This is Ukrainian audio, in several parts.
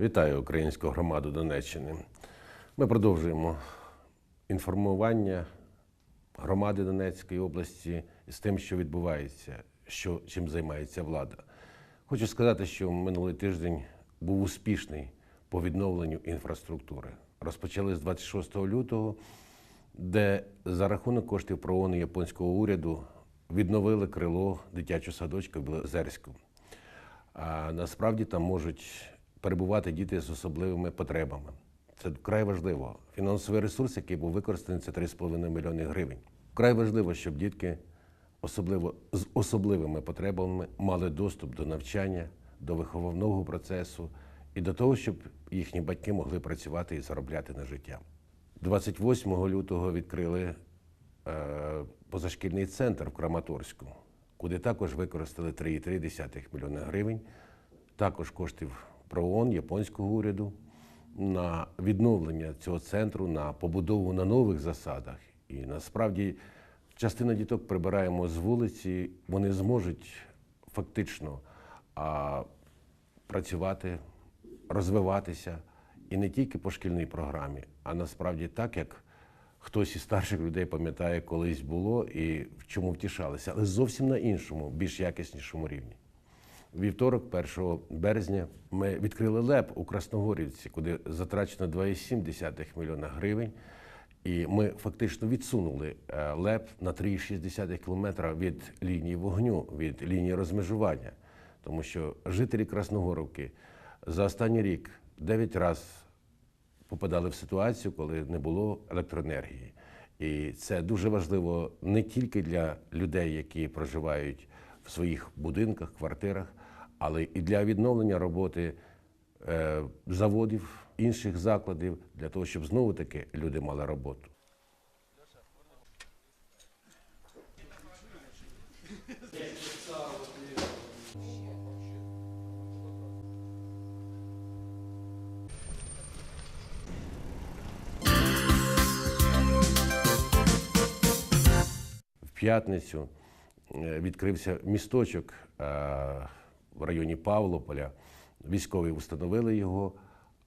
Вітаю українську громаду Донеччини. Ми продовжуємо інформування громади Донецької області з тим, що відбувається, що, чим займається влада. Хочу сказати, що минулий тиждень був успішний по відновленню інфраструктури. Розпочали з 26 лютого, де за рахунок коштів ПРООН і японського уряду відновили крило дитячого садочка в Білозерську. А насправді там можуть перебувати діти з особливими потребами. Це вкрай важливо. Фінансовий ресурс, який був використаний, це 3,5 мільйони гривень. Вкрай важливо, щоб дітки, особливо з особливими потребами, мали доступ до навчання, до виховного процесу і до того, щоб їхні батьки могли працювати і заробляти на життя. 28 лютого відкрили е, позашкільний центр в Краматорську, куди також використали 3,3 мільйона гривень, також коштів ПРООН, японського уряду на відновлення цього центру, на побудову на нових засадах. І насправді частина діток прибираємо з вулиці, вони зможуть фактично а, працювати, розвиватися і не тільки по шкільній програмі, а насправді так, як хтось із старших людей пам'ятає, колись було і в чому втішалися, але зовсім на іншому, більш якіснішому рівні. Вівторок, 1 березня, ми відкрили ЛЕП у Красногорівці, куди затрачено 2,7 мільйона гривень. І ми фактично відсунули е, ЛЕП на 3,6 кілометра від лінії вогню, від лінії розмежування. Тому що жителі Красногоровки за останній рік 9 разів попадали в ситуацію, коли не було електроенергії. І це дуже важливо не тільки для людей, які проживають в своїх будинках, квартирах, але і для відновлення роботи е, заводів, інших закладів, для того, щоб знову таки люди мали роботу. В п'ятницю е, відкрився місточок е, в районі Павлополя. Військові встановили його,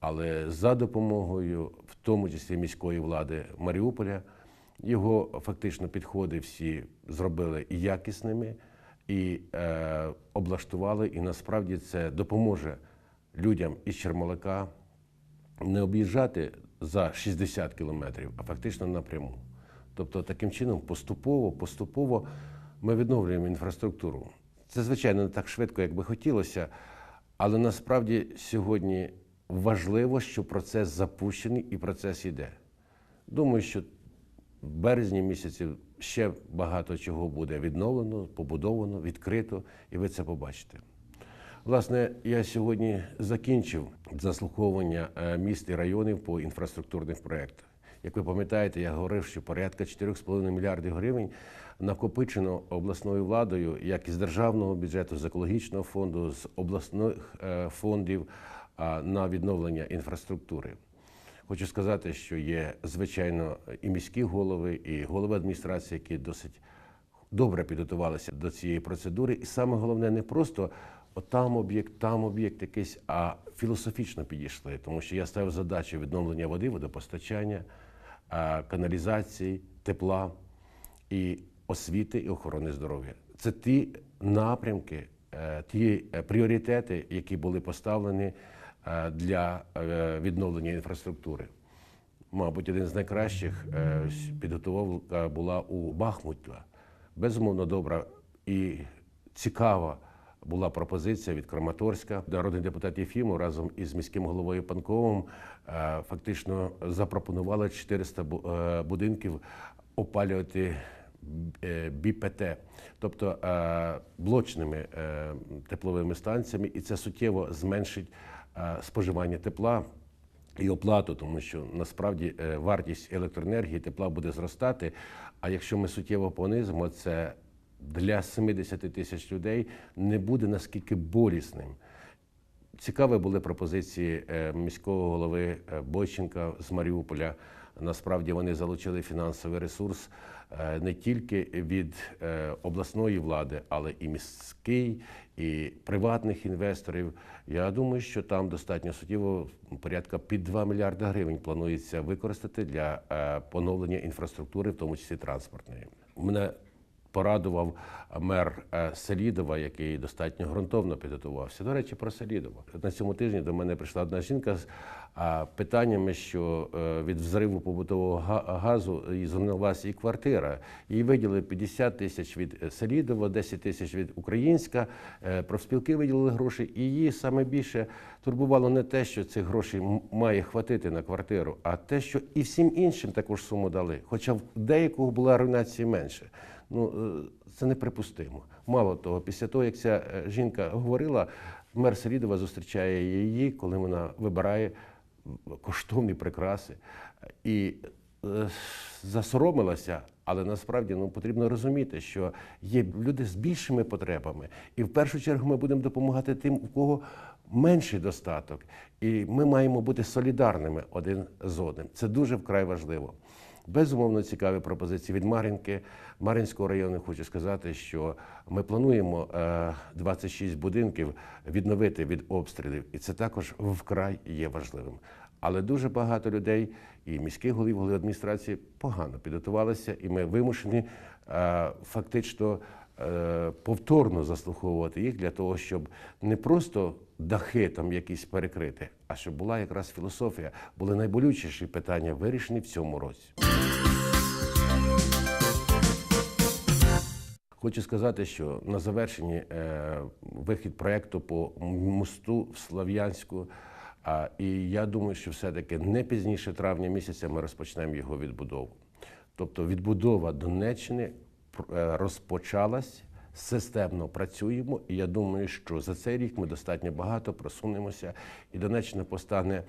але за допомогою, в тому числі міської влади Маріуполя, його фактично підходи всі зробили якісними, і е, облаштували. І насправді це допоможе людям із Чермолика не об'їжджати за 60 кілометрів, а фактично напряму. Тобто, таким чином, поступово, поступово ми відновлюємо інфраструктуру. Це, звичайно, не так швидко, як би хотілося, але насправді сьогодні важливо, що процес запущений і процес йде. Думаю, що в березні місяці ще багато чого буде відновлено, побудовано, відкрито, і ви це побачите. Власне, я сьогодні закінчив заслуховування е, міст і районів по інфраструктурних проєктах. Як ви пам'ятаєте, я говорив, що порядка 4,5 мільярдів гривень накопичено обласною владою, як із державного бюджету, з екологічного фонду, з обласних е, фондів на відновлення інфраструктури. Хочу сказати, що є звичайно і міські голови, і голови адміністрації, які досить добре підготувалися до цієї процедури. І саме головне, не просто от там об'єкт, там об'єкт якийсь, а філософічно підійшли. Тому що я ставив задачу відновлення води, водопостачання, каналізації, тепла і освіти і охорони здоров'я. Це ті напрямки, е, ті е, пріоритети, які були поставлені е, для відновлення інфраструктури. Мабуть, один з найкращих підготовка була у Бахмута. Безумовно, добра і цікава була пропозиція від Краматорська. Народний депутат Єфімов разом із міським головою Панковим е, фактично запропонували 400 е, будинків опалювати е, БПТ, тобто блочними тепловими станціями, і це суттєво зменшить споживання тепла і оплату, тому що насправді вартість електроенергії тепла буде зростати. А якщо ми суттєво понизимо, це для 70 тисяч людей не буде наскільки болісним. Цікаві були пропозиції е, міського голови е, Бойченка з Маріуполя насправді вони залучили фінансовий ресурс е, не тільки від обласної влади, але і міський, і приватних інвесторів. Я думаю, що там достатньо суттєво порядка під 2 мільярди гривень планується використати для поновлення інфраструктури, в тому числі транспортної. Мене порадував мер е, Селідова, який достатньо ґрунтовно підготувався. До речі, про Селідова. На цьому тижні до мене прийшла одна жінка з питаннями, що е, від взриву побутового газу і зруйнувалася і квартира. Їй виділили 50 тисяч від е, Селідова, 10 тисяч від Українська. Е, Профспілки виділили гроші, і її саме більше турбувало не те, що цих грошей має хватити на квартиру, а те, що і всім іншим також суму дали. Хоча в деякого була руйнація менше. Ну е, це неприпустимо. Мало того, після того, як ця е, жінка говорила, мер Селідова зустрічає її, коли вона вибирає коштовні прикраси. І е, засоромилася, але насправді ну, потрібно розуміти, що є люди з більшими потребами. І в першу чергу ми будемо допомагати тим, у кого менший достаток. І ми маємо бути солідарними один з одним. Це дуже вкрай важливо. Безумовно, цікаві пропозиції від Мар'їнки. Мар'їнського району хочу сказати, що ми плануємо е, 26 будинків відновити від обстрілів, і це також вкрай є важливим. Але дуже багато людей і міських голів, голів адміністрації погано підготувалися, і ми вимушені е, фактично е, повторно заслуховувати їх для того, щоб не просто дахи там якісь перекрити, а щоб була якраз філософія, були найболючіші питання вирішені в цьому році. Хочу сказати, що на завершенні е, вихід проєкту по мосту в Слов'янську. А, і я думаю, що все-таки не пізніше травня місяця ми розпочнемо його відбудову. Тобто відбудова Донеччини е, розпочалась, системно працюємо, і я думаю, що за цей рік ми достатньо багато просунемося, і Донеччина постане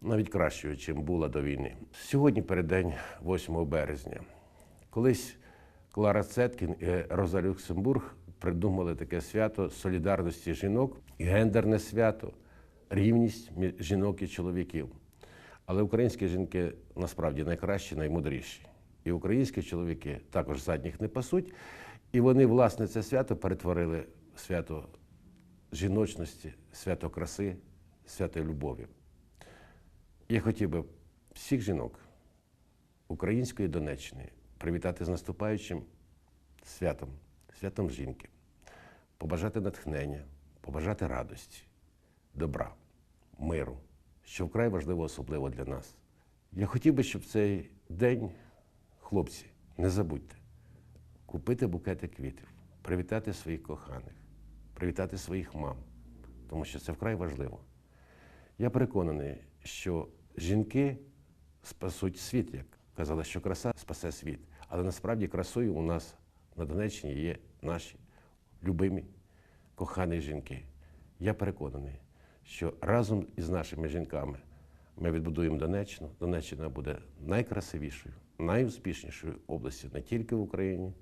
навіть кращою, чим була до війни. Сьогодні переддень 8 березня. Колись Клара Цеткін і Роза Люксембург придумали таке свято солідарності жінок, гендерне свято, рівність між жінок і чоловіків. Але українські жінки насправді найкращі, наймудріші. І українські чоловіки також задніх не пасуть. І вони, власне, це свято перетворили в свято жіночності, свято краси, свято любові. Я хотів би всіх жінок української Донеччини привітати з наступаючим святом, святом жінки, побажати натхнення, побажати радості, добра, миру, що вкрай важливо особливо для нас. Я хотів би, щоб цей день, хлопці, не забудьте купити букети квітів, привітати своїх коханих, привітати своїх мам, тому що це вкрай важливо. Я переконаний, що жінки спасуть світ, як казали, що краса спасе світ. Але насправді красою у нас на Донеччині є наші любимі, кохані жінки. Я переконаний, що разом із нашими жінками ми відбудуємо Донеччину. Донеччина буде найкрасивішою, найуспішнішою областю не тільки в Україні,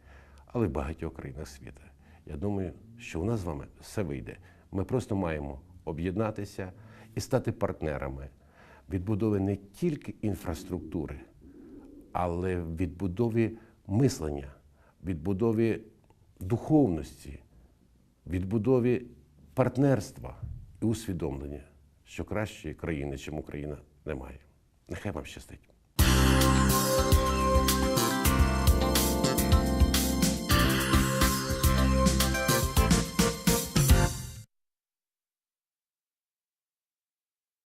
але й в багатьох країнах світу. Я думаю, що у нас з вами все вийде. Ми просто маємо об'єднатися і стати партнерами відбудови не тільки інфраструктури, але відбудові мислення, відбудові духовності, відбудові партнерства і усвідомлення, що кращої країни, чим Україна, немає. Нехай вам щастить.